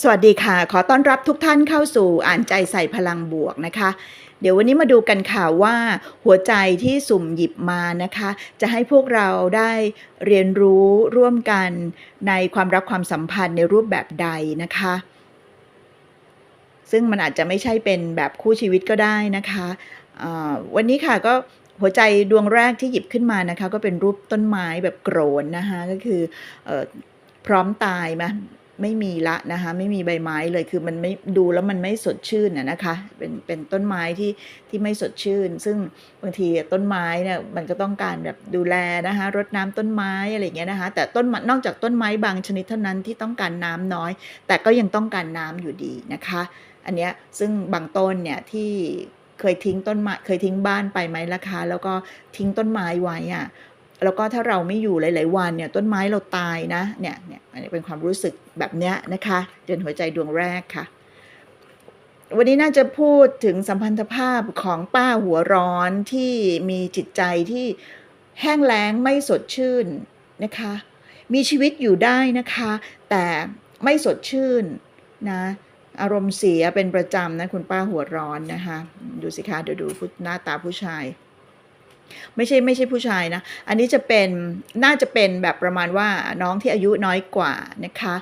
สวัสดีค่ะ ขอต้อนรับทุกท่านเข้าสู่อ่านใจใส่พลังบวกนะคะ เดี๋ยววันนี้มาดูกันค่ะว่าหัวใจที่สุ่มหยิบมานะคะ จะให้พวกเราได้เรียนรู้ร่วมกันในความรักความสัมพันธ์ในรูปแบบใดนะคะ ซึ่งมันอาจจะไม่ใช่เป็นแบบคู่ชีวิตก็ได้นะคะวันนี้ค่ะก็หัวใจดวงแรกที่หยิบขึ้นมานะคะ ก็เป็นรูปต้นไม้แบบโกรนนะคะก็คือออพร้อมตายมา ไม่มีละนะคะ ไม่มีใบไม้เลยคือมันไม่ดูแล้วมันไม่สดชื่นนะคะ เป็นเป็นต้นไม้ที่ที่ไม่สดชื่น ซึ่งบางทีต้นไม้เนี่ยมันก็ต้องการแบบดูแลนะคะรดน้ำต้นไม้อะไรเงี้ยนะคะ แต่ต้นนอกจากต้นไม้บางชนิดเท่านั้นที่ต้องการน้ำน้อย แต่ก็ยังต้องการน้ำอยู่ดีนะคะ อันเนี้ยซึ่งบางต้นเนี่ยที่เคยทิ้งต้นไม้เคยทิ้งบ้านไปไหมล่ะคะ แล้วก็ทิ้งต้นไม้ไว้อะ แล้วก็ถ้าเราไม่อยู่หลาย ๆ วันเนี่ยต้นไม้เราตายนะเนี่ยเนี่ยอันนี้เป็นความรู้สึกแบบเนี้ยนะคะเดือนหัวใจดวงแรกค่ะ วันนี้น่าจะพูดถึงสัมพันธภาพของป้าหัวร้อนที่มีจิตใจที่แห้งแล้งไม่สดชื่นนะคะ มีชีวิตอยู่ได้นะคะ แต่ไม่สดชื่นนะอารมณ์เสียเป็นประจำนะคุณป้าหัวร้อนนะคะ ดูสิคะเดี๋ยวดูหน้าตาผู้ชาย ไม่ใช่ไม่ใช่ผู้ชายนะ อันนี้จะเป็นน่าจะเป็นแบบประมาณว่าน้องที่อายุน้อยกว่านะคะ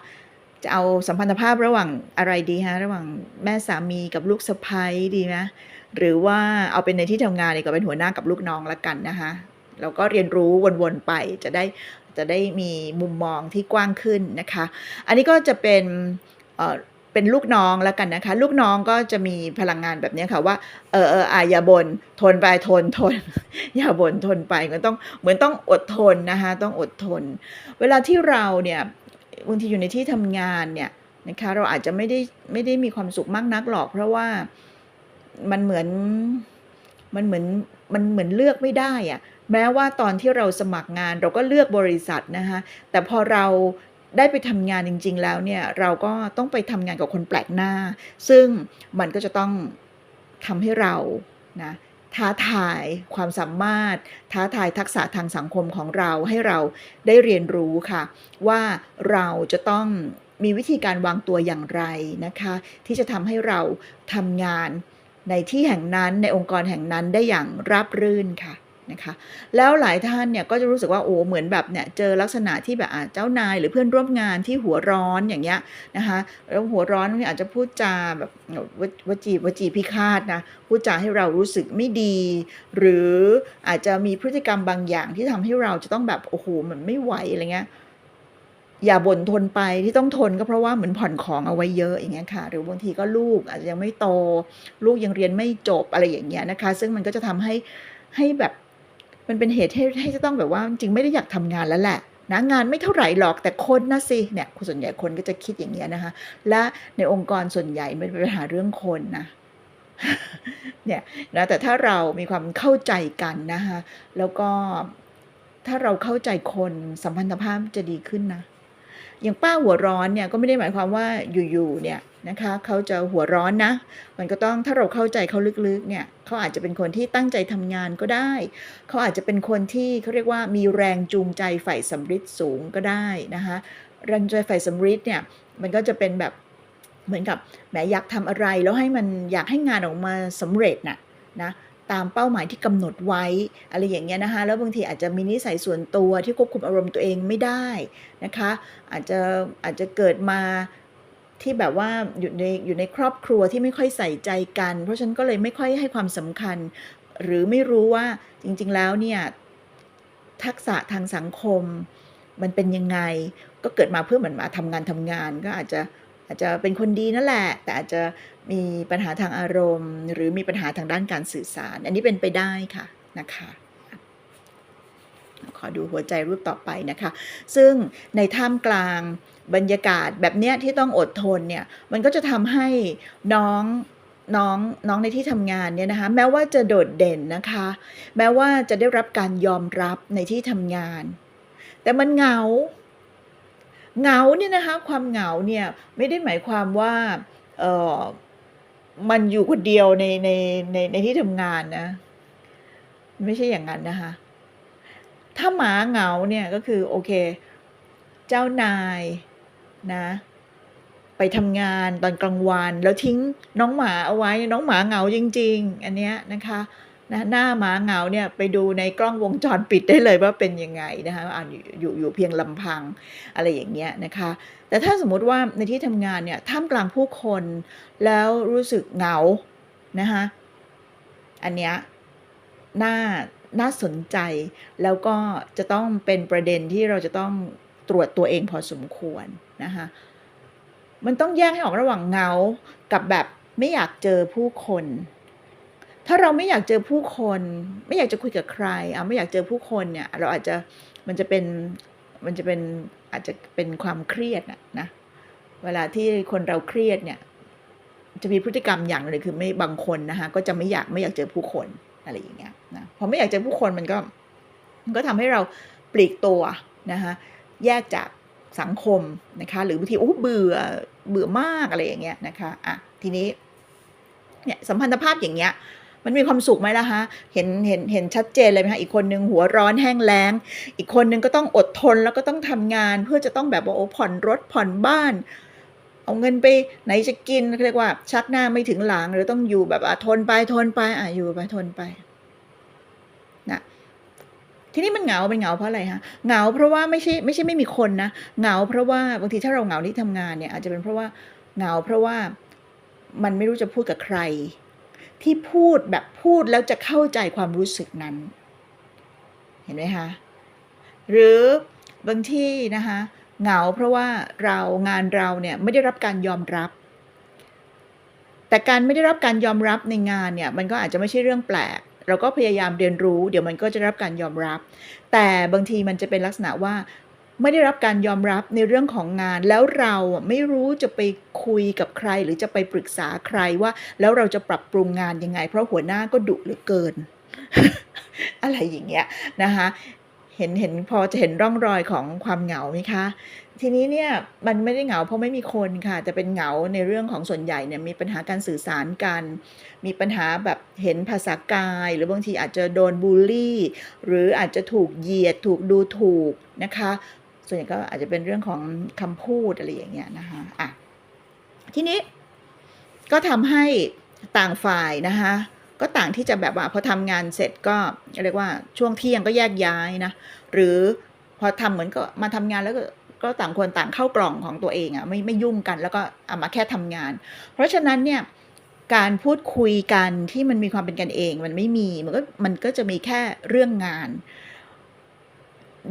จะเอาสัมพันธภาพระหว่างอะไรดีฮะระหว่างแม่สามีกับลูกสะใภ้ดีไหมหรือว่าเอาเป็นในที่ทำงานดีกว่าเป็นหัวหน้ากับลูกน้องละกันนะคะเราก็เรียนรู้วนๆไปจะได้จะได้มีมุมมองที่กว้างขึ้นนะคะ อันนี้ก็จะเป็น เป็นลูกน้องแล้วกันนะคะ ลูกน้องก็จะมีพลังงานแบบนี้ค่ะว่า เออเอออะอย่าบน่นทนไปทนทน อย่าบ่นทนไปก็ต้องเหมือนต้องอดทนนะคะต้องอดทน เวลาที่เราเนี่ยบางทีอยู่ในที่ทำงานเนี่ยนะคะเราอาจจะไม่ได้ไม่ได้มีความสุขมากนักหรอก เพราะว่ามันเหมือนมันเหมือนมันเหมือนเลือกไม่ได้อะแม้ว่าตอนที่เราสมัครงานเราก็เลือกบริษัทนะคะแต่พอเรา ได้ไปทำงานจริง ๆ แล้วเนี่ยเราก็ต้องไปทำงานกับคนแปลกหน้า ซึ่งมันก็จะต้องทำให้เรานะท้าทายความสามารถ ท้าทายทักษะทางสังคมของเราให้เราได้เรียนรู้ค่ะ ว่าเราจะต้องมีวิธีการวางตัวอย่างไรนะคะ ที่จะทำให้เราทำงานในที่แห่งนั้นในองค์กรแห่งนั้นได้อย่างราบรื่นค่ะ นะคะ แล้วหลายท่านเนี่ยก็จะรู้สึกว่าโอ้เหมือนแบบเนี่ยเจอลักษณะที่แบบเจ้านายหรือเพื่อนร่วมงานที่หัวร้อนอย่างเงี้ยนะคะแล้วหัวร้อนนี่อาจจะพูดจาแบบววจีวจีพิฆาตนะพูดจาให้เรารู้สึกไม่ดี หรืออาจจะมีพฤติกรรมบางอย่างที่ทำให้เราจะต้องแบบโอ้โหมันไม่ไหวอะไรเงี้ยอย่าบ่นทนไปที่ต้องทนก็เพราะว่าเหมือนผ่อนของเอาไว้เยอะอย่างเงี้ยค่ะ หรือบางทีก็ลูกอาจจะยังไม่โต ลูกยังเรียนไม่จบอะไรอย่างเงี้ยนะคะ ซึ่งมันก็จะทำให้ให้แบบ มันเป็นเหตุให้ให้จะต้องแบบว่าจริงไม่ได้อยากทำงานแล้วแหละนะงานไม่เท่าไหร่หรอกแต่คนนะสิเนี่ยคนส่วนใหญ่คนก็จะคิดอย่างเงี้ยนะคะ และในองค์กรส่วนใหญ่มันเป็นปัญหาเรื่องคนนะเนี่ยนะแต่ถ้าเรามีความเข้าใจกันนะคะแล้วก็ถ้าเราเข้าใจคนสัมพันธภาพจะดีขึ้นนะ อย่างป้าหัวร้อนเนี่ยก็ไม่ได้หมายความว่าอยู่ๆเนี่ย นะคะเขาจะหัวร้อนนะ มันก็ต้องถ้าเราเข้าใจเขาลึกๆเนี่ยเขาอาจจะเป็นคนที่ตั้งใจทำงานก็ได้ เขาอาจจะเป็นคนที่เขาเรียกว่ามีแรงจูงใจใฝ่สำริดสูงก็ได้นะคะแรงจูงใจใฝ่สำริดเนี่ยมันก็จะเป็นแบบเหมือนกับแหมอยากทำอะไรแล้วให้มันอยากให้งานออกมาสำเร็จน่ะนะตามเป้าหมายที่กำหนดไว้อะไรอย่างเงี้ยนะคะแล้วบางทีอาจจะมีนิสัยส่วนตัวที่ควบคุมอารมณ์ตัวเองไม่ได้นะคะอาจจะอาจจะเกิดมา ที่แบบว่าอยู่ในอยู่ในครอบครัวที่ไม่ค่อยใส่ใจกัน เพราะฉันก็เลยไม่ค่อยให้ความสำคัญ หรือไม่รู้ว่าจริง ๆ แล้วเนี่ยทักษะทางสังคม มันเป็นยังไง ก็เกิดมาเพื่อเหมือนมาทำงานทำงาน ก็อาจจะอาจจะเป็นคนดีนั่นแหละ แต่อาจจะมีปัญหาทางอารมณ์ หรือมีปัญหาทางด้านการสื่อสาร อันนี้เป็นไปได้ค่ะนะคะขอดูหัวใจรูปต่อไปนะคะ ซึ่งในท่ามกลาง บรรยากาศแบบเนี้ยที่ต้องอดทนเนี่ยมันก็จะทำให้น้องน้องน้องในที่ทำงานเนี่ยนะคะแม้ว่าจะโดดเด่นนะคะ แม้ว่าจะได้รับการยอมรับในที่ทำงาน แต่มันเหงาเหงาเนี่ยนะคะความเหงาเนี่ยไม่ได้หมายความว่าเออมันอยู่คนเดียวในในในในที่ทำงานนะ ไม่ใช่อย่างนั้นนะคะ ถ้าหมาเหงาเนี่ยก็คือโอเค เจ้านาย นะ ไปทำงานตอนกลางวันแล้วทิ้งน้องหมาเอาไว้ น้องหมาเหงาจริง ๆ อันเนี้ยนะคะนะหน้าหมาเหงาเนี่ยไปดูในกล้องวงจรปิดได้เลยว่าเป็นยังไงนะคะอ่าอยู่อยู่อยู่เพียงลำพังอะไรอย่างเงี้ยนะคะ แต่ถ้าสมมุติว่าในที่ทำงานเนี่ยท่ามกลางผู้คนแล้วรู้สึกเหงานะคะอันเนี้ยน่าน่าสนใจแล้วก็จะต้องเป็นประเด็นที่เราจะต้องตรวจตัวเองพอสมควร นะคะ มันต้องแยกให้ออกระหว่างเงา กับแบบไม่อยากเจอผู้คน ถ้าเราไม่อยากเจอผู้คน ไม่อยากจะคุยกับใครอ่าไม่อยากเจอผู้คนเนี่ย เราอาจจะมันจะเป็นมันจะเป็นอาจจะเป็นความเครียดอะนะ เวลาที่คนเราเครียดเนี่ย จะมีพฤติกรรมอย่างหนึ่งคือไม่บางคนนะคะก็จะไม่อยากไม่อยากเจอผู้คนอะไรอย่างเงี้ยนะพอไม่อยากเจอผู้คนมันก็ มันก็ทำให้เราปลีกตัวนะคะแยกจาก สังคมนะคะหรือบางทีโอ้เบื่อเบื่อมากอะไรอย่างเงี้ยนะคะอ่าทีนี้เนี่ยสัมพันธภาพอย่างเงี้ยมันมีความสุขไหมล่ะคะเห็นเห็นเห็นชัดเจนเลยไหมคะอีกคนหนึ่งหัวร้อนแห้งแล้ง อีกคนหนึ่งก็ต้องอดทนแล้วก็ต้องทำงาน เพื่อจะต้องแบบว่าโอ้ผ่อนรถผ่อนบ้าน เอาเงินไปไหนจะกินเรียกว่าชักหน้าไม่ถึงหลังหรือต้องอยู่แบบอ่าทนไปทนไปอ่าอยู่ไปทนไป ทีนี้มันเหงามันเหงาเพราะอะไรคะเหงาเพราะว่าไม่ใช่ไม่ใช่ไม่มีคนนะเหงาเพราะว่าบางทีถ้าเราเหงาที่ทำงานเนี่ยอาจจะเป็นเพราะว่าเหงาเพราะว่ามันไม่รู้จะพูดกับใคร ที่พูดแบบพูดแล้วจะเข้าใจความรู้สึกนั้น เห็นไหมคะหรือบางที่นะคะเหงาเพราะว่าเรางานเราเนี่ยไม่ได้รับการยอมรับ แต่การไม่ได้รับการยอมรับในงานเนี่ยมันก็อาจจะไม่ใช่เรื่องแปลก เราก็พยายามเรียนรู้เดี๋ยวมันก็จะรับการยอมรับ แต่บางทีมันจะเป็นลักษณะว่าไม่ได้รับการยอมรับในเรื่องของงาน แล้วเราไม่รู้จะไปคุยกับใคร หรือจะไปปรึกษาใครว่า แล้วเราจะปรับปรุงงานยังไง เพราะหัวหน้าก็ดุเหลือเกิน อะไรอย่างเงี้ยนะคะ เห็นเห็นพอจะเห็นร่องรอยของความเหงาไหมคะ?ทีนี้เนี่ยมันไม่ได้เหงาเพราะไม่มีคนค่ะแต่เป็นเหงาในเรื่องของส่วนใหญ่เนี่ยมีปัญหาการสื่อสารกัน มีปัญหาแบบเห็นภาษากาย หรือบางทีอาจจะโดนบุลลี่ หรืออาจจะถูกเหยียดถูกดูถูกนะคะ ส่วนใหญ่ก็อาจจะเป็นเรื่องของคำพูดอะไรอย่างเงี้ยนะคะอ่าทีนี้ก็ทำให้ต่างฝ่ายนะคะ ก็ต่างที่จะแบบว่าพอทำงานเสร็จก็เรียกว่าช่วงเที่ยงก็แยกย้ายนะหรือพอทำเหมือนก็มาทำงานแล้วก็ก็ต่างคนต่างเข้ากล่องของตัวเองอะไม่ไม่ยุ่งกันแล้วก็เอามาแค่ทำงาน เพราะฉะนั้นเนี่ยการพูดคุยกันที่มันมีความเป็นกันเอง มันไม่มีมันก็มันก็จะมีแค่เรื่องงาน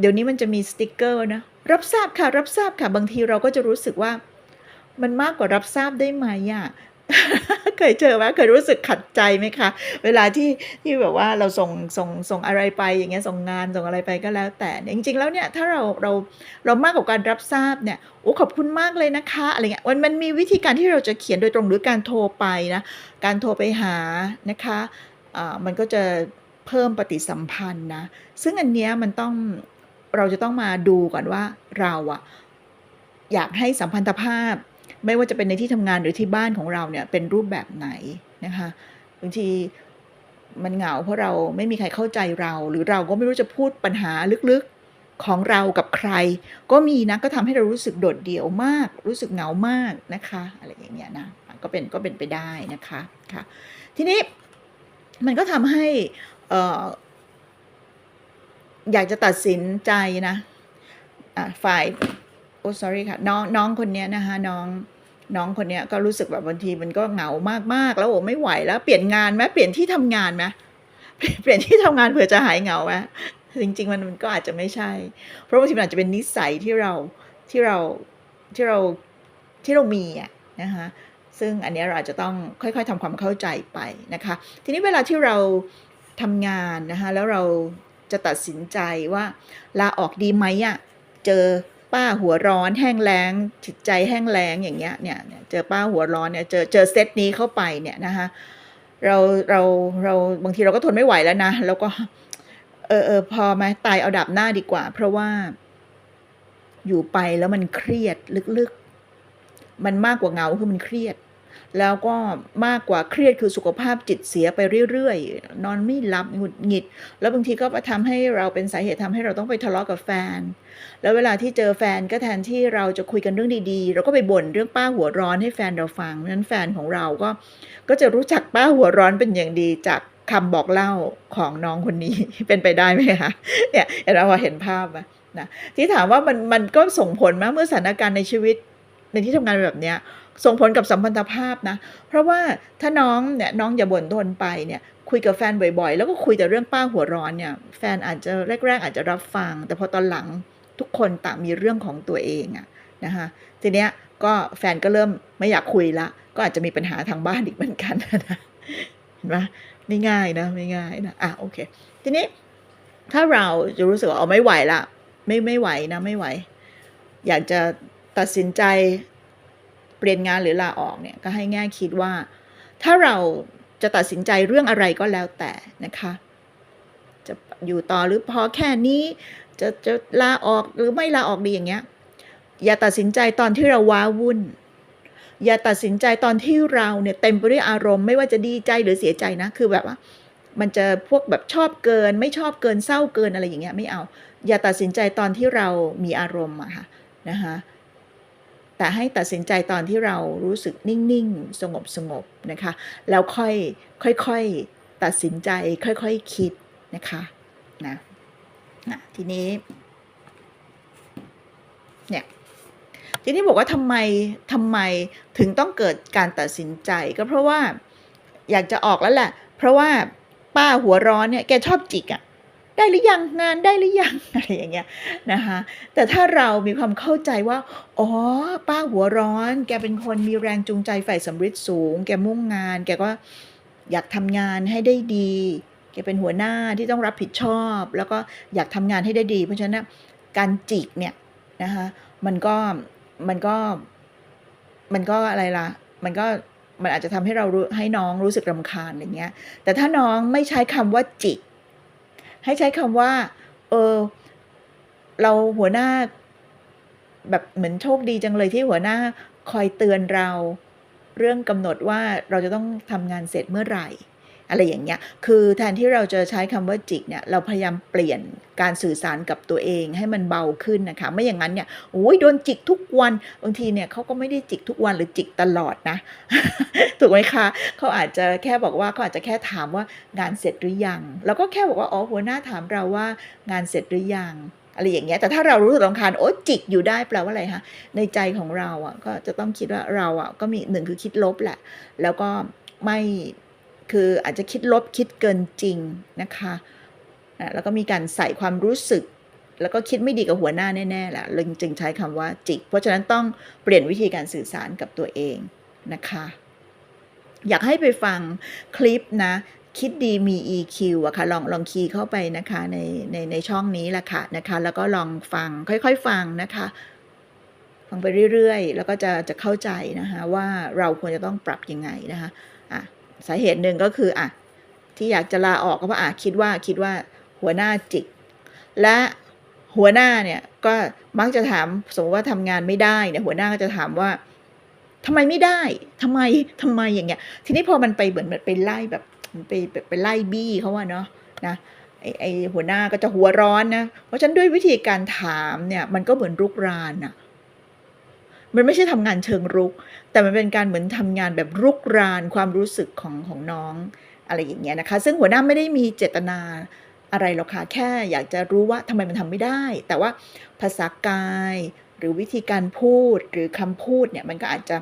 เดี๋ยวนี้มันจะมีสติกเกอร์นะรับทราบค่ะรับทราบค่ะบางทีเราก็จะรู้สึกว่า มันมากกว่ารับทราบได้ไหมอะ เคยเจอไหม?เคยรู้สึกขัดใจไหมคะ?เวลาที่ที่แบบว่าเราส่งส่งส่งอะไรไปอย่างเงี้ยส่งงานส่งอะไรไปก็แล้ว แต่จริง ๆ แล้วเนี่ยถ้าเราเราเรามากกว่าการรับทราบเนี่ยโอ้ขอบคุณมากเลยนะคะอะไรเงี้ยมันมันมีวิธีการที่เราจะเขียนโดยตรงหรือการโทรไปนะการโทรไปหานะคะอ่ามันก็จะเพิ่มปฏิสัมพันธ์นะซึ่งอันเนี้ยมันต้องเราจะต้องมาดูก่อนว่าเราอะอยากให้สัมพันธภาพ ไม่ว่าจะเป็นในที่ทำงานหรือที่บ้านของเราเนี่ยเป็นรูปแบบไหนนะคะบางทีมันเหงาเพราะเราไม่มีใครเข้าใจเรา หรือเราก็ไม่รู้จะพูดปัญหาลึกๆของเรากับใคร ก็มีนะก็ทำให้เรารู้สึกโดดเดี่ยวมาก รู้สึกเหงามากนะคะอะไรอย่างเงี้ยนะก็เป็นก็เป็นไปได้นะคะค่ะทีนี้มันก็ทำให้เอ่อยากจะตัดสินใจนะฝ่าย โอ้ sorry ค่ะ น้องน้องคนเนี้ยนะคะน้องน้องคนเนี้ยก็รู้สึกแบบบางทีมันก็เหงามากๆ แล้วโอ้ไม่ไหวแล้วเปลี่ยนงานไหม?เปลี่ยนที่ทำงานไหม?เปลี่ยนเปลี่ที่ทำงานเผื่อจะหายเหงาไหม?จริง ๆ มันมันก็อาจจะไม่ใช่ เพราะบางทีมันอาจจะเป็นนิสัยที่เราที่เราที่เราที่เรามีอะนะคะซึ่งอันนี้เราอาจจะต้องค่อย ๆทำความเข้าใจไปนะคะ ทีนี้เวลาที่เราทำงานนะคะแล้วเราจะตัดสินใจว่าลาออกดีไหมอะ?เจอ ป้าหัวร้อนแห้งแล้งจิตใจแห้งแล้งอย่างเงี้ยเนี่ยเจอป้าหัวร้อนเนี่ยเจอเจอเซตนี้เข้าไปเนี่ยนะคะเราเราเราบางทีเราก็ทนไม่ไหวแล้วนะแล้วก็ เออๆพอไหม?ตายเอาดาบหน้าดีกว่า เพราะว่า อยู่ไปแล้วมันเครียดลึกๆ มันมากกว่าเหงาคือมันเครียด แล้วก็มากกว่าเครียดคือสุขภาพจิตเสียไปเรื่อยๆ นอนไม่หลับหงุดหงิด แล้วบางทีก็ทำให้เราเป็นสาเหตุทำให้เราต้องไปทะเลาะกับแฟน แล้วเวลาที่เจอแฟนก็แทนที่เราจะคุยกันเรื่องดีๆ เราก็ไปบ่นเรื่องป้าหัวร้อนให้แฟนเราฟังเพราะฉะนั้นแฟนของเราก็ก็จะรู้จักป้าหัวร้อนเป็นอย่างดีจากคำบอกเล่าของน้องคนนี้เป็นไปได้ไหมคะเนี่ยเราพอเห็นภาพไหมนะที่ถามว่ามันมันก็ส่งผลมาเมื่อสถานการณ์ในชีวิตในที่ทำงานแบบเนี้ย ส่งผลกับสัมพันธภาพนะ เพราะว่าถ้าน้องเนี่ยน้องอย่าบ่นทนไปเนี่ยคุยกับแฟนบ่อยๆ แล้วก็คุยแต่เรื่องป้าหัวร้อนเนี่ยแฟนอาจจะแรก ๆ อาจจะรับฟัง แต่พอตอนหลังทุกคนต่างมีเรื่องของตัวเองอะนะคะทีเนี้ยก็แฟนก็เริ่มไม่อยากคุยละ ก็อาจจะมีปัญหาทางบ้านอีกเหมือนกันนะเห็นไหมไม่ง่ายนะไม่ง่ายนะอะโอเค ทีนี้ถ้าเราจะรู้สึกว่าเอาไม่ไหวละไม่ไม่ไหวนะไม่ไหว อยากจะตัดสินใจ เปลี่ยนงานหรือลาออกเนี่ยก็ให้แง่คิดว่า ถ้าเราจะตัดสินใจเรื่องอะไรก็แล้วแต่นะคะ จะอยู่ต่อหรือพอแค่นี้จะจะลาออกหรือไม่ลาออกดีอย่างเงี้ยอย่าตัดสินใจตอนที่เราว้าวุ่น อย่าตัดสินใจตอนที่เราเนี่ยเต็มไปด้วยอารมณ์ไม่ว่าจะดีใจหรือเสียใจนะคือแบบว่า มันจะพวกแบบชอบเกิน ไม่ชอบเกินเศร้าเกินอะไรอย่างเงี้ยไม่เอา อย่าตัดสินใจตอนที่เรามีอารมณ์อะค่ะนะคะ แต่ให้ตัดสินใจตอนที่เรารู้สึกนิ่งๆ สงบสงบๆนะคะ แล้วค่อยค่อยๆตัดสินใจค่อยๆคคิดนะคะนะนะทีนี้เนี่ยทีนี้บอกว่าทำไมทำไมถึงต้องเกิดการตัดสินใจก็เพราะว่าอยากจะออกแล้วแหละ เพราะว่าป้าหัวร้อนเนี่ยแกชอบจิกอะ ได้หรือยังงานได้หรือยังอะไรอย่างเงี้ยนะคะแต่ถ้าเรามีความเข้าใจว่าอ๋อป้าหัวร้อน แกเป็นคนมีแรงจูงใจฝ่ายสำฤทธิ์สูง แกมุ่งงาน แกก็อยากทำงานให้ได้ดีแกเป็นหัวหน้าที่ต้องรับผิดชอบ แล้วก็อยากทำงานให้ได้ดี เพราะฉะนั้นการจิกเนี่ยนะคะมันก็มันก็มันก็อะไรล่ะ มันก็มันอาจจะทำให้เรารู้ให้น้องรู้สึกรำคาญอย่างเงี้ย แต่ถ้าน้องไม่ใช้คำว่าจิก ให้ใช้คำว่า เออ เราหัวหน้า แบบเหมือนโชคดีจังเลยที่หัวหน้าคอยเตือนเรา เรื่องกำหนดว่าเราจะต้องทำงานเสร็จเมื่อไหร่ อะไรอย่างเงี้ย คือแทนที่เราจะใช้คำว่าจิกเนี่ย เราพยายามเปลี่ยนการสื่อสารกับตัวเองให้มันเบาขึ้นนะคะ ไม่อย่างนั้นเนี่ย โอ้ยโดนจิกทุกวัน บางทีเนี่ยเขาก็ไม่ได้จิกทุกวันหรือจิกตลอดนะ ถูกไหมคะ เขาอาจจะแค่บอกว่าเขาอาจจะแค่ถามว่างานเสร็จหรือยัง แล้วก็แค่บอกว่า อ๋อ หัวหน้าถามเราว่างานเสร็จหรือยังอะไรอย่างเงี้ย แต่ถ้าเรารู้สึกรำคาญโอ้จิกอยู่ได้แปลว่าอะไรคะในใจของเราอะก็จะต้องคิดว่าเราอะก็มีหนึ่งคือคิดลบแหละ แล้วก็ไม่ คืออาจจะคิดลบคิดเกินจริงนะคะแล้วก็มีการใส่ความรู้สึก แล้วก็คิดไม่ดีกับหัวหน้าแน่ๆแหละเลยจึงใช้คำว่าจิก เพราะฉะนั้นต้องเปลี่ยนวิธีการสื่อสารกับตัวเองนะคะ อยากให้ไปฟังคลิปนะคิดดีมี EQ อะค่ะลองลองคีย์เข้าไปนะคะในในในช่องนี้แหละค่ะนะคะ แล้วก็ลองฟังค่อยๆฟังนะคะ ฟังไปเรื่อยๆ แล้วก็จะจะเข้าใจนะคะว่าเราควรจะต้องปรับยังไงนะคะ สาเหตุหนึ่งก็คืออะที่อยากจะลาออกก็เพราะอะคิดว่าคิดว่าหัวหน้าจิก และหัวหน้าเนี่ยก็มักจะถามสมมติว่าทำงานไม่ได้เนี่ยหัวหน้าก็จะถามว่าทำไมไม่ได้ทำไมทำไมอย่างเงี้ย ทีนี้พอมันไปเหมือนมันไปไล่แบบมันไปไปไปไล่บี้เขาว่าเนาะนะไอไอหัวหน้าก็จะหัวร้อนนะ เพราะฉะนั้นด้วยวิธีการถามเนี่ย มันก็เหมือนรุกรานอะ มันไม่ใช่ทำงานเชิงรุก แต่มันเป็นการเหมือนทำงานแบบรุกรานความรู้สึกของของน้องอะไรอย่างเงี้ยนะคะ ซึ่งหัวหน้าไม่ได้มีเจตนาอะไรหรอกค่ะแค่อยากจะรู้ว่าทำไมมันทำไม่ได้ แต่ว่าภาษากายหรือวิธีการพูดหรือคำพูดเนี่ยมันก็อาจจะ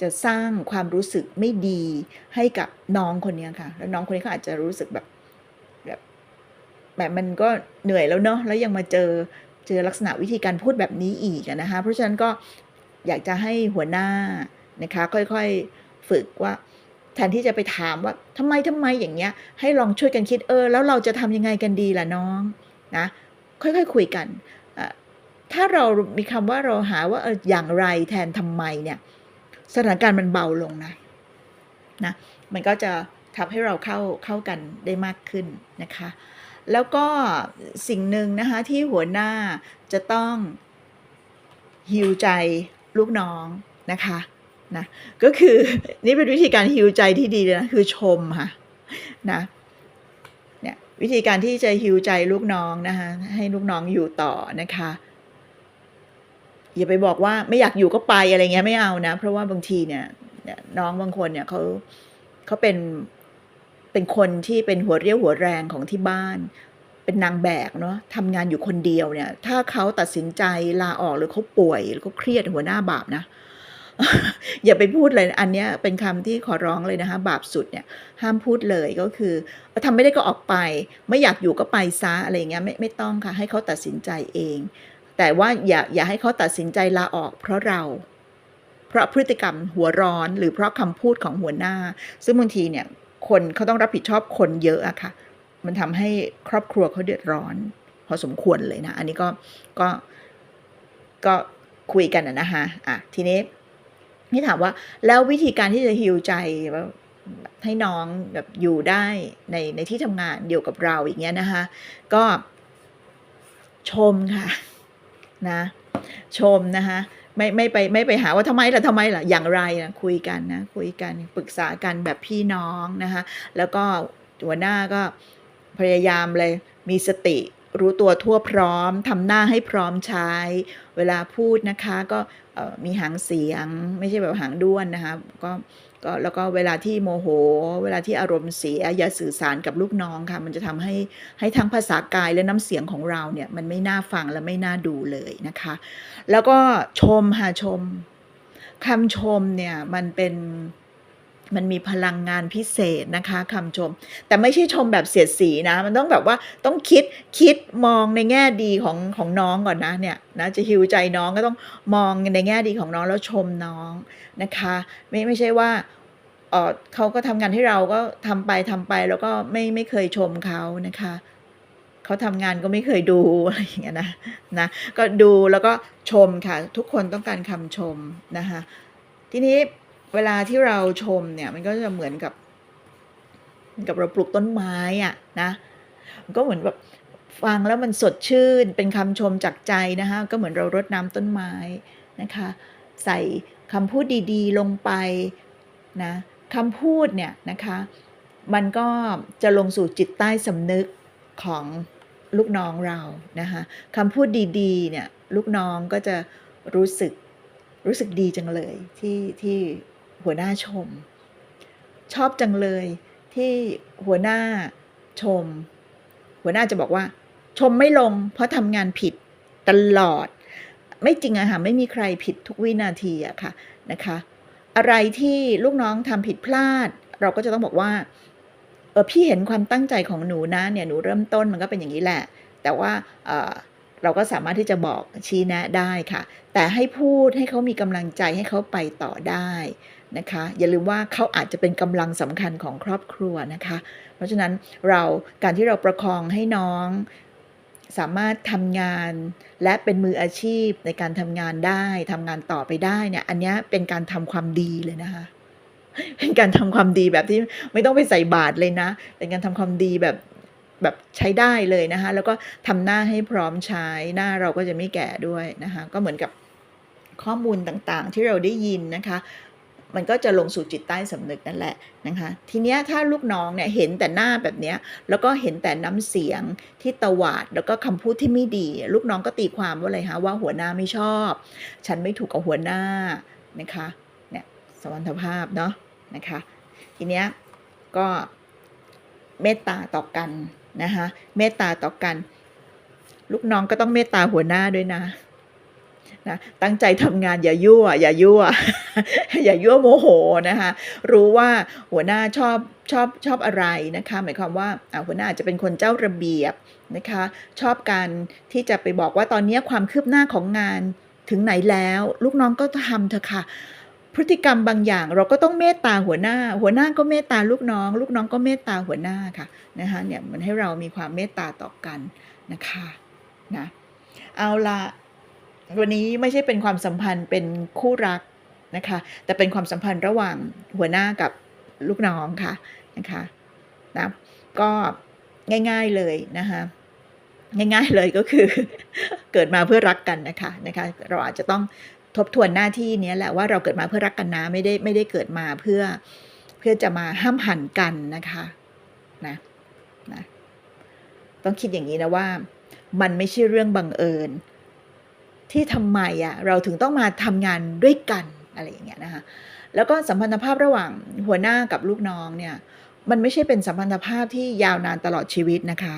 จะสร้างความรู้สึกไม่ดีให้กับน้องคนนี้ค่ะ แล้วน้องคนนี้ก็อาจจะรู้สึกแบบแบบแบบมันก็เหนื่อยแล้วเนาะแล้วยังมาเจอเจอลักษณะวิธีการพูดแบบนี้อีกนะคะ เพราะฉะนั้นก็ อยากจะให้หัวหน้านะคะ ค่อยๆฝึกว่า แทนที่จะไปถามว่าทำไมทำไมอย่างเงี้ย ให้ลองช่วยกันคิดเออ แล้วเราจะทำยังไงกันดีล่ะน้องนะค่อยๆคุยกันถ้าเรามีคำว่าเราหาว่าเอออย่างไรแทนทำไมเนี่ย สถานการณ์มันเบาลงนะนะมันก็จะทำให้เราเข้าเข้ากันได้มากขึ้นนะคะ แล้วก็สิ่งหนึ่งนะคะที่หัวหน้าจะต้องฮิวใจ ลูกน้องนะคะนะก็คือนี่เป็นวิธีการฮีลใจที่ดีเลยนะคือชมค่ะนะเนี่ยวิธีการที่จะฮีลใจลูกน้องนะคะให้ลูกน้องอยู่ต่อนะคะอย่าไปบอกว่าไม่อยากอยู่ก็ไปอะไรเงี้ยไม่เอานะ เพราะว่าบางทีเนี่ยเนี่ยน้องบางคนเนี่ยเขาเขาเป็นเป็นคนที่เป็นหัวเรี่ยวหัวแรงของที่บ้าน เป็นนางแบกเนาะทำงานอยู่คนเดียวเนี่ย ถ้าเขาตัดสินใจลาออกหรือเขาป่วยหรือเขาเครียดหัวหน้าบาปนะ อย่าไปพูดเลยอันเนี้ยเป็นคำที่ขอร้องเลยนะคะ บาปสุดเนี่ยห้ามพูดเลยก็คือทำไม่ได้ก็ออกไป ไม่อยากอยู่ก็ไปซะอะไรเงี้ยไม่ไม่ต้องค่ะ ให้เขาตัดสินใจเอง แต่ว่าอย่าอย่าให้เขาตัดสินใจลาออก เพราะเราเพราะพฤติกรรมหัวร้อนหรือเพราะคำพูดของหัวหน้า ซึ่งบางทีเนี่ยคนเขาต้องรับผิดชอบคนเยอะอะค่ะ มันทำให้ครอบครัวเขาเดือดร้อน พอสมควรเลยนะ อันนี้ก็ก็ก็คุยกันอะนะคะอะทีนี้นี่ถามว่าแล้ววิธีการที่จะฮิวใจว่าให้น้องแบบอยู่ได้ในในที่ทำงานเดียวกับเราอย่างเงี้ยนะคะ ก็ชมค่ะนะชมนะคะไม่ไม่ไปไม่ไปหาว่าทำไมล่ะทำไมล่ะอย่างไรนะคุยกันนะคุยกันปรึกษากันแบบพี่น้องนะคะแล้วก็หัวหน้าก็ พยายามเลย มีสติ รู้ตัวทั่วพร้อมทำหน้าให้พร้อมใช้ เวลาพูดนะคะก็มีหางเสียง ไม่ใช่แบบหางด้วนนะคะก็ก็แล้วก็เวลาที่โมโห เวลาที่อารมณ์เสียอย่าสื่อสารกับลูกน้องค่ะ มันจะทำให้ให้ทั้งภาษากายและน้ำเสียงของเราเนี่ย มันไม่น่าฟังและไม่น่าดูเลยนะคะ แล้วก็ชมค่ะชมคำชมเนี่ยมันเป็น มันมีพลังงานพิเศษนะคะคำชม แต่ไม่ใช่ชมแบบเสียดสีนะ มันต้องแบบว่าต้องคิดคิดมองในแง่ดีของของน้องก่อนนะเนี่ยนะจะฮิวใจน้องก็ต้องมองในแง่ดีของน้องแล้วชมน้องนะคะ ไม่ไม่ใช่ว่าเออเขาก็ทำงานให้เราก็ทำไปทำไปแล้วก็ไม่ไม่เคยชมเขานะคะเขาทำงานก็ไม่เคยดูอะไรอย่างเงี้ยนะนะก็ดูแล้วก็ชมค่ะ ทุกคนต้องการคำชมนะคะทีนี้ เวลาที่เราชมเนี่ยมันก็จะเหมือนกับกับเราปลูกต้นไม้อะนะมันก็เหมือนแบบฟังแล้วมันสดชื่นเป็นคำชมจากใจนะคะก็เหมือนเรารดน้ำต้นไม้นะคะ ใส่คำพูดดีๆ ลงไปนะคำพูดเนี่ยนะคะ มันก็จะลงสู่จิตใต้สำนึกของลูกน้องเรานะคะคำพูดดีๆเนี่ยลูกน้องก็จะรู้สึกรู้สึกดีจังเลยที่ที่ หัวหน้าชม ชอบจังเลยที่หัวหน้าชม หัวหน้าจะบอกว่า ชมไม่ลง เพราะทำงานผิดตลอด ไม่จริงอะค่ะไม่มีใครผิดทุกวินาทีอะค่ะนะคะ อะไรที่ลูกน้องทำผิดพลาด เราก็จะต้องบอกว่าเออพี่เห็นความตั้งใจของหนูนะเนี่ยหนูเริ่มต้นมันก็เป็นอย่างนี้แหละ แต่ว่าเออเราก็สามารถที่จะบอกชี้แนะได้ค่ะ แต่ให้พูดให้เขามีกำลังใจให้เขาไปต่อได้ นะคะ อย่าลืมว่าเขาอาจจะเป็นกำลังสำคัญของครอบครัวนะคะ เพราะฉะนั้นเราการที่เราประคองให้น้องสามารถทำงานและเป็นมืออาชีพในการทำงานได้ทำงานต่อไปได้เนี่ยอันนี้เป็นการทำความดีเลยนะคะเป็นการทำความดีแบบที่ไม่ต้องไปใส่บาตรเลยนะ เป็นการทำความดีแบบแบบใช้ได้เลยนะคะ แล้วก็ทำหน้าให้พร้อมใช้หน้าเราก็จะไม่แก่ด้วยนะคะ ก็เหมือนกับข้อมูลต่างๆ ที่เราได้ยินนะคะ มันก็จะลงสู่จิตใต้สำนึกนั่นแหละนะคะทีเนี้ยถ้าลูกน้องเนี่ยเห็นแต่หน้าแบบเนี้ยแล้วก็เห็นแต่น้ำเสียงที่ตวาดแล้วก็คำพูดที่ไม่ดี ลูกน้องก็ตีความว่าอะไรคะว่าหัวหน้าไม่ชอบ ฉันไม่ถูกกับหัวหน้านะคะเนี่ยสวรรคภาพเนาะนะคะทีเนี้ยก็เมตตาต่อกันนะคะเมตตาต่อกัน ลูกน้องก็ต้องเมตตาหัวหน้าด้วยนะ นะตั้งใจทำงานอย่ายั่ว อย่ายั่ว อย่ายั่วโมโหนะคะรู้ว่าหัวหน้าชอบชอบชอบอะไรนะคะหมายความว่าหัวหน้าอาจจะเป็นคนเจ้าระเบียบนะคะชอบการที่จะไปบอกว่าตอนนี้ความคืบหน้าของงานถึงไหนแล้ว ลูกน้องก็ทำเถอะค่ะพฤติกรรมบางอย่างเราก็ต้องเมตตาหัวหน้า หัวหน้าก็เมตตาลูกน้อง ลูกน้องก็เมตตาหัวหน้าค่ะนะคะเนี่ยมันให้เรามีความเมตตาต่อกันนะคะนะเอาละ วันนี้ไม่ใช่เป็นความสัมพันธ์เป็นคู่รักนะคะ แต่เป็นความสัมพันธ์ระหว่างหัวหน้ากับลูกน้องค่ะนะคะนะก็ง่ายๆเลยนะคะง่ายๆเลยก็คือเกิดมาเพื่อรักกันนะคะนะคะเราอาจจะต้องทบทวนหน้าที่นี้แหละว่าเราเกิดมาเพื่อรักกันนะไม่ได้ไม่ได้เกิดมาเพื่อเพื่อจะมาห้ามหันกันนะคะนะนะต้องคิดอย่างนี้นะว่า มันไม่ใช่เรื่องบังเอิญ ที่ทำไมอะเราถึงต้องมาทำงานด้วยกันอะไรอย่างเงี้ยนะคะแล้วก็สัมพันธภาพระหว่างหัวหน้ากับลูกน้องเนี่ยมันไม่ใช่เป็นสัมพันธภาพที่ยาวนานตลอดชีวิตนะคะ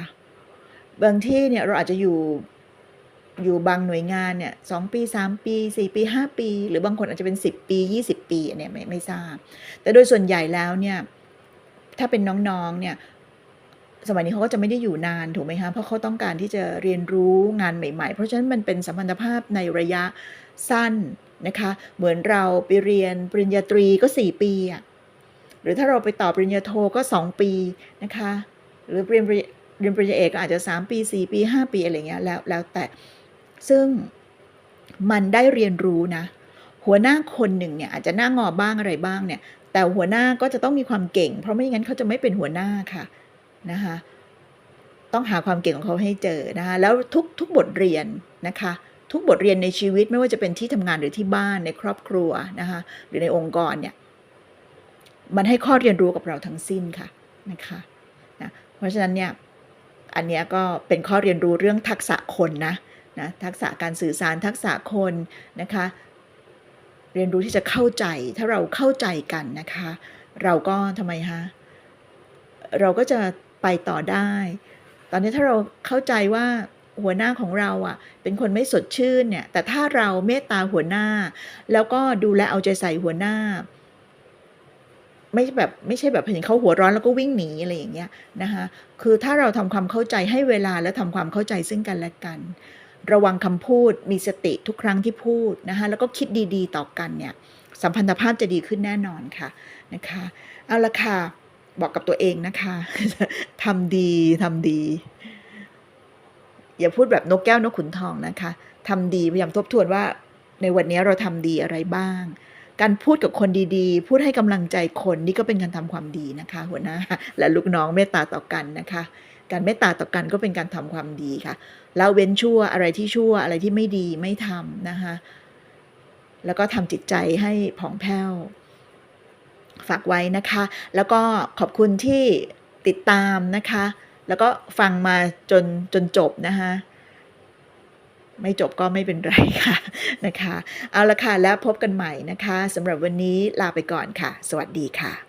บางที่เนี่ยเราอาจจะอยู่อยู่บางหน่วยงานเนี่ยสองปีสามปีสี่ปีห้าปี หรือบางคนอาจจะเป็นสิบปียี่สิบปีเนี่ยไม่ไม่ทราบ แต่โดยส่วนใหญ่แล้วเนี่ยถ้าเป็นน้องๆเนี่ย สมัยนี้เขาก็จะไม่ได้อยู่นานถูกไหมคะเพราะเขาต้องการที่จะเรียนรู้งานใหม่ ๆ เพราะฉะนั้นมันเป็นสัมพันธภาพในระยะสั้นนะคะ เหมือนเราไปเรียนปริญญาตรีก็สี่ปีอะหรือถ้าเราไปต่อปริญญาโทก็สองปีนะคะ หรือเรียนปริญเรียนปริญญาเอกก็อาจจะ 3 ปี 4 ปี 5 ปีอะไรเงี้ยแล้วแล้วแต่ซึ่งมันได้เรียนรู้นะ หัวหน้าคนหนึ่งเนี่ยอาจจะหน้างอบ้างอะไรบ้างเนี่ยแต่หัวหน้าก็จะต้องมีความเก่ง เพราะไม่งั้นเขาจะไม่เป็นหัวหน้าค่ะ นะคะ ต้องหาความเก่งของเขาให้เจอนะคะ แล้วทุกทุกบทเรียนนะคะ ทุกบทเรียนในชีวิตไม่ว่าจะเป็นที่ทำงานหรือที่บ้านในครอบครัวนะคะ หรือในองค์กรเนี่ย มันให้ข้อเรียนรู้กับเราทั้งสิ้นค่ะนะคะนะเพราะฉะนั้นเนี่ย อันเนี้ยก็เป็นข้อเรียนรู้เรื่องทักษะคนนะนะทักษะการสื่อสารทักษะคนนะคะ เรียนรู้ที่จะเข้าใจถ้าเราเข้าใจกันนะคะ เราก็ทำไมฮะเราก็จะ ไปต่อได้ ตอนนี้ถ้าเราเข้าใจว่าหัวหน้าของเราอะ เป็นคนไม่สดชื่นเนี่ย แต่ถ้าเราเมตตาหัวหน้า แล้วก็ดูแลเอาใจใส่หัวหน้า ไม่แบบไม่ใช่แบบเห็นเขาหัวร้อนแล้วก็วิ่งหนีอะไรอย่างเงี้ยนะคะคือถ้าเราทำความเข้าใจให้เวลาและทำความเข้าใจซึ่งกันและกัน ระวังคำพูดมีสติทุกครั้งที่พูดนะคะแล้วก็คิดดี ๆ ต่อกันเนี่ยสัมพันธภาพจะดีขึ้นแน่นอนค่ะนะคะเอาละค่ะ บอกกับตัวเองนะคะทำดีทำดี อย่าพูดแบบนกแก้วนกขุนทองนะคะทำดีพยายามทบทวนว่า ในวันนี้เราทำดีอะไรบ้าง การพูดกับคนดีๆ พูดให้กำลังใจคนนี่ก็เป็นการทำความดีนะคะ หัวหน้าและลูกน้องเมตตาต่อกันนะคะ การเมตตาต่อกันก็เป็นการทำความดีค่ะแล้วเว้นชั่วอะไรที่ชั่วอะไรที่ไม่ดีไม่ทำนะคะแล้วก็ทำจิตใจให้ผ่องแผ้ว ฝากไว้นะคะ แล้วก็ขอบคุณที่ติดตามนะคะ แล้วก็ฟังมาจนจนจบนะคะไม่จบก็ไม่เป็นไรค่ะนะคะ เอาละค่ะแล้วพบกันใหม่นะคะสำหรับวันนี้ลาไปก่อนค่ะ สวัสดีค่ะ